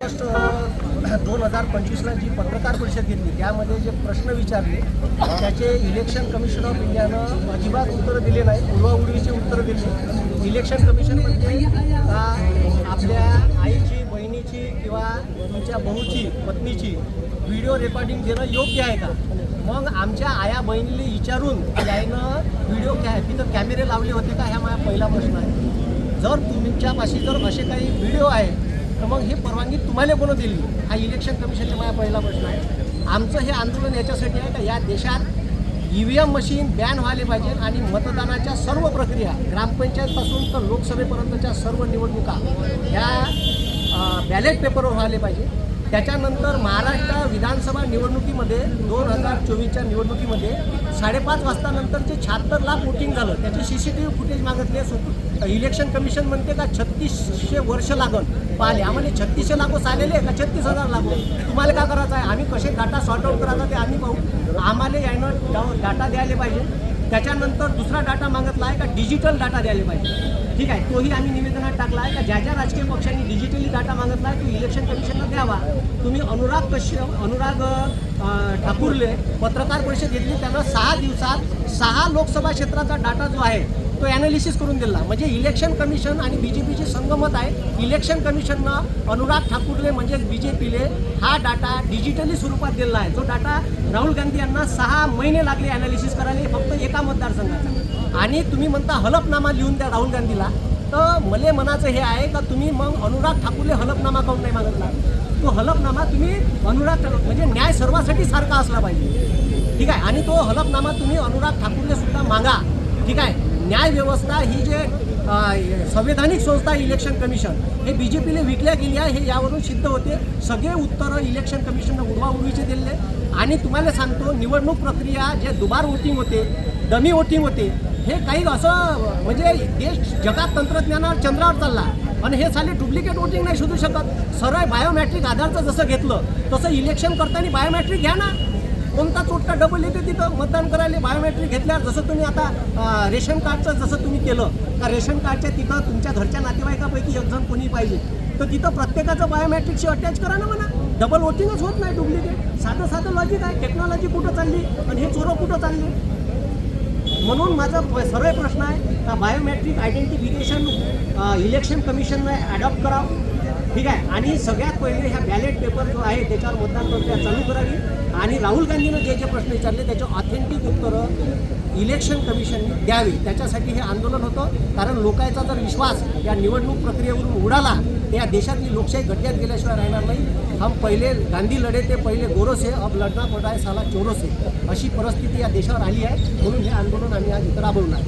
दोन हजार पंचवीसला जी पत्रकार परिषद घेतली त्यामध्ये जे प्रश्न विचारले त्याचे इलेक्शन कमिशन ऑफ इंडियानं अजिबात उत्तरं दिले नाही पूर्वाउडीचे उत्तरं दिली इलेक्शन कमिशन म्हणजे का आपल्या आईची बहिणीची किंवा तुमच्या भाऊची पत्नीची व्हिडिओ रेकॉर्डिंग देणं योग्य आहे का? मग आमच्या आया बहिणीला विचारून यायनं व्हिडिओ कॅ तिथं कॅमेरे लावले होते का? ह्या माझा पहिला प्रश्न आहे. जर तुमच्यापाशी जर असे काही व्हिडिओ आहेत तर मग ही परवानगी तुम्हाला कोण दिली? हा इलेक्शन कमिशनचा माझा पहिला प्रश्न आहे. आमचं हे आंदोलन याच्यासाठी आहे का? या देशात E V M machine ban व्हायला पाहिजे आणि मतदानाच्या सर्व प्रक्रिया ग्रामपंचायतपासून तर लोकसभेपर्यंतच्या सर्व निवडणुका ह्या बॅलेट पेपरवर व्हायला पाहिजे. त्याच्यानंतर महाराष्ट्र विधान निवडणुकीमध्ये दोन हजार चोवीसच्या निवडणुकीमध्ये साडेपाच वाजतानंतर जे शहात्तर लाख वोटिंग झालं. त्याचे C C T V footage मागितले सु इलेक्शन कमिशन म्हणते का छत्तीसशे वर्ष लागल पाहिले आम्हाला छत्तीसशे लागो आलेले का? छत्तीस हजार लागो तुम्हाला काय करायचं आहे? आम्ही कसे डाटा सॉर्ट आउट करायचा ते आम्ही पाहू. आम्हाला यानं डाटा द्यायला पाहिजे. त्याच्यानंतर दुसरा डाटा मागितला आहे का डिजिटल डाटा द्यायला पाहिजे. ठीक आहे तोही आम्ही निवेदनात टाकला आहे का ज्या ज्या राजकीय पक्षांनी डिजिटली डाटा मागितला आहे तो इलेक्शन कमिशनला द्यावा. तुम्ही अनुराग कश्यप अनुराग ठाकूरले पत्रकार परिषद घेतली त्यानं सहा दिवसात सहा लोकसभा क्षेत्राचा डाटा जो आहे तो ॲनालिसिस करून दिला. म्हणजे इलेक्शन कमिशन आणि बी जे पीची संगमत आहे. इलेक्शन कमिशननं अनुराग ठाकूरले म्हणजेच बी जे पीले हा डाटा डिजिटली स्वरूपात दिलेला आहे. जो डाटा राहुल गांधी यांना सहा महिने लागले ॲनालिसिस करायला. फक्त एका मतदारसंघाचा. आणि तुम्ही म्हणता हलफनामा लिहून द्या राहुल गांधीला. तर मले मनाचं हे आहे का तुम्ही मग अनुराग ठाकूरले हलफनामा काऊन नाही मागितला? तो हलफनामा तुम्ही अनुराग ठाकूर म्हणजे न्याय सर्वांसाठी सारखा असला पाहिजे. ठीक आहे? आणि तो हलफनामा तुम्ही अनुराग ठाकूरले सुद्धा मागा. ठीक आहे? न्यायव्यवस्था ही जे संवैधानिक संस्था इलेक्शन कमिशन हे बी जे पीने विकल्या गेली आहे हे यावरून सिद्ध होते. सगळे उत्तरं इलेक्शन कमिशननं उडवाउडवीचे दिले आणि तुम्हाला सांगतो निवडणूक प्रक्रिया जे दुबार वोटिंग होते डमी वोटिंग होते हे काही असं म्हणजे देश जगात तंत्रज्ञानावर चंद्रावर चालला. आणि हे साले डुप्लिकेट वोटिंग नाही शोधू शकत. सरळ बायोमॅट्रिक आधारचं जसं घेतलं तसं इलेक्शन करताना बायोमॅट्रिक घ्या ना. कोणता चोटका डबल येते तिथं मतदान करायला? बायोमेट्रिक घेतल्यावर जसं तुम्ही आता रेशन कार्डचं जसं तुम्ही केलं का रेशन कार्डच्या तिथं तुमच्या घरच्या नातेवाईकापैकी एक जण कोणी पाहिजे? तर तिथं प्रत्येकाचं बायोमेट्रिकशी अटॅच करा ना म्हणा. डबल वोटिंगच होत नाही डुप्लिकेट साधं साधं लॉजिक आहे. टेक्नॉलॉजी कुठं चालली? आणि हे चोरं कुठं चालली? म्हणून माझा सर्व सरळ प्रश्न आहे का बायोमेट्रिक आयडेंटिफिकेशन इलेक्शन कमिशननं ॲडॉप्ट करावं? ठीक आहे? आणि सगळ्यात पहिले ह्या बॅलेट पेपर जो आहे त्याच्यावर मतदान प्रक्रिया चालू करावी. आणि राहुल गांधीनं जे जे प्रश्न विचारले त्याचे ऑथेंटिक उत्तरं इलेक्शन कमिशनने द्यावी. त्याच्यासाठी हे आंदोलन होतं. कारण लोकांचा जर विश्वास या निवडणूक प्रक्रियेवरून उडाला तर या देशातली लोकशाही गड्ड्यात गेल्याशिवाय राहणार नाही. हम पहिले गांधी लढे ते पहिले गोरस आहे अब लढना पडा आहे साला चोरस. आहे अशी परिस्थिती या देशावर आली आहे. म्हणून हे आंदोलन आम्ही आज राबवणार.